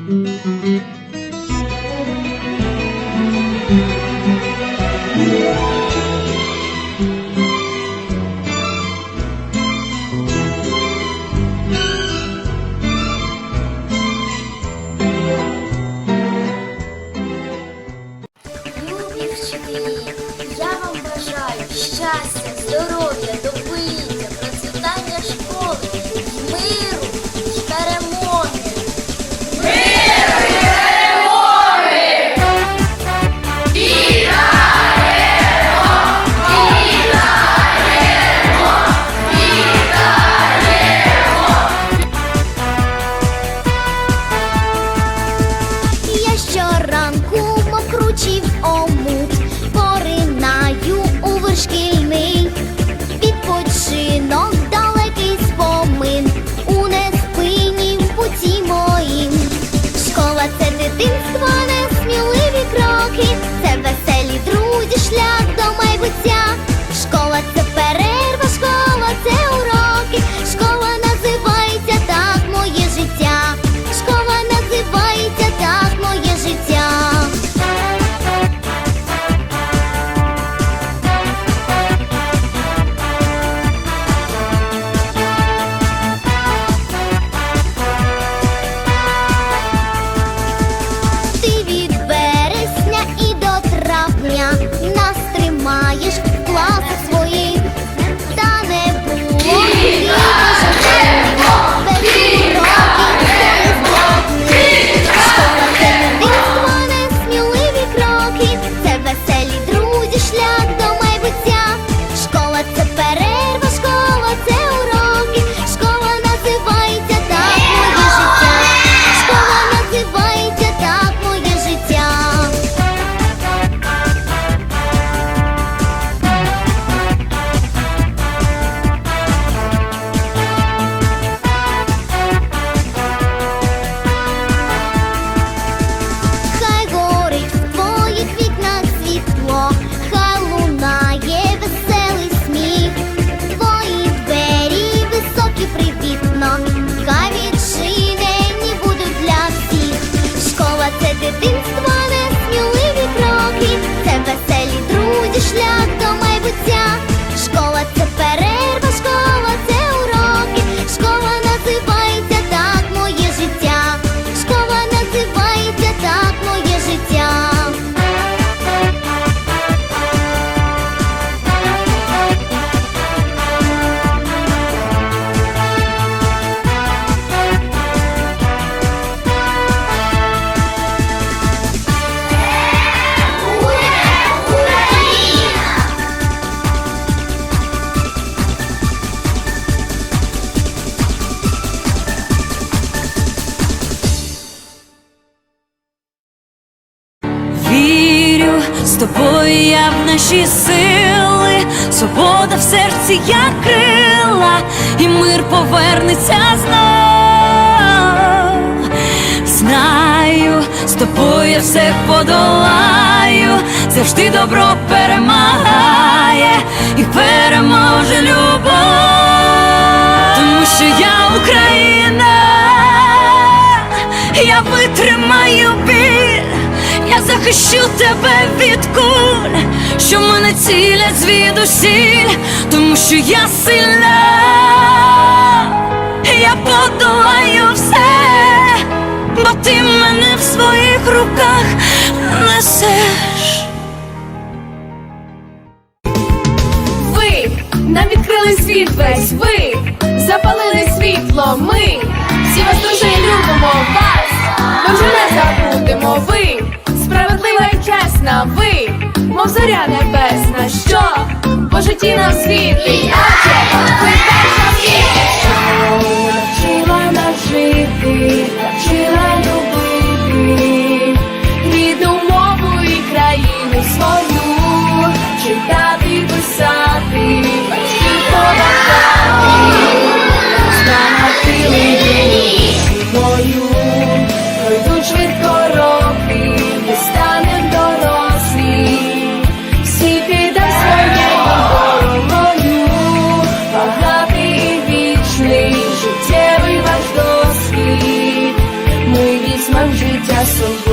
Любі вчителі, я вам бажаю щастя, здоров'я, тобою я в наші сили, свобода в серці як крила, і мир повернеться знов. Знаю, з тобою я все подолаю, завжди добро перемагає і переможе любов, тому що я Україна, я витримаю біль. Захищу тебе від куль, що мене цілять звідусіль, тому що я сильна, я подолаю все, бо ти мене в своїх руках несеш. Ви нам відкрили світ весь, ви запалили світло, ми всі вас дуже любимо вас. Ми вже не забудемо ви, і ви, мов зоря небесна, що по житті нам світлі, наче ви перша в castle.